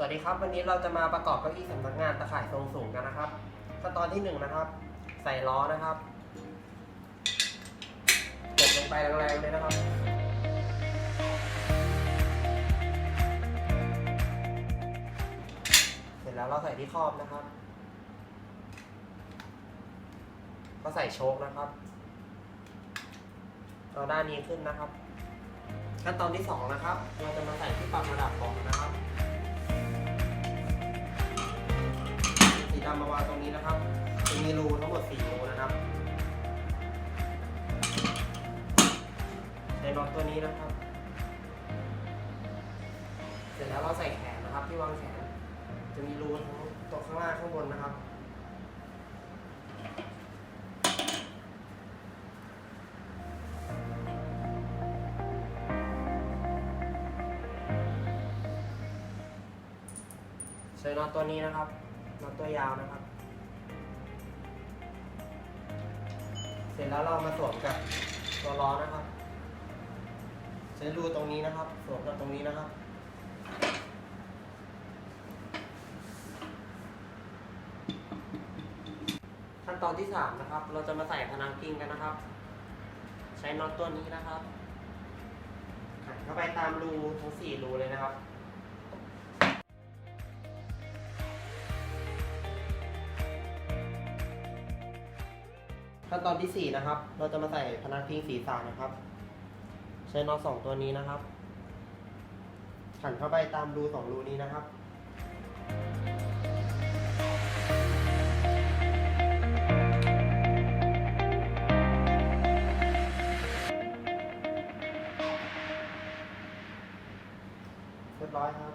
วัสดีครับ วันนี้เราจะมาประกอบเก้าอี้สำนักงานตะข่ายทรงสูงกันนะครับขั้นตอนที่หนึ่งนะครับ ใส่ล้อนะครับกดลงไปแรงๆเลยนะครับ เสร็จแล้วเราใส่ที่ครอบนะครับ ก็ใส่โชคนะครับเอาด้านนี้ขึ้นนะครับ ขั้นตอนที่สองนะครับ เราจะมาใส่ที่ปรับระดับเบาะนะครับ สีดำมาวางตรงนี้นะครับจะมีรูทั้งหมด4รูนะครับ ในน็อตตัวนี้นะครับ เสร็จแล้วเราใส่แขนนะครับที่วางแขน จะมีรูทั้งตัวข้างล่างข้างบนนะครับใช้น็อตตัวนี้นะครับ น็อตตัวยาวนะครับ เสร็จแล้วเรามาสวมกับตัวล้อนะครับใช้รูตรงนี้นะครับ สวมกับตรงนี้นะครับขั้นตอนที่สามนะครับ เราจะมาใส่พนังพิงกันนะครับ ใช้น็อตตัวนี้นะครับหันเข้าไปตามรูทั้งสี่รูเลยนะครับ ขั้นตอนที่ 4 นะครับ เราจะมาใส่พนักพิงศีรษะนะครับ ใช้น็อตสองตัวนี้นะครับหันเข้าไปตามรูสองรูนี้นะครับเรียบร้อยครับ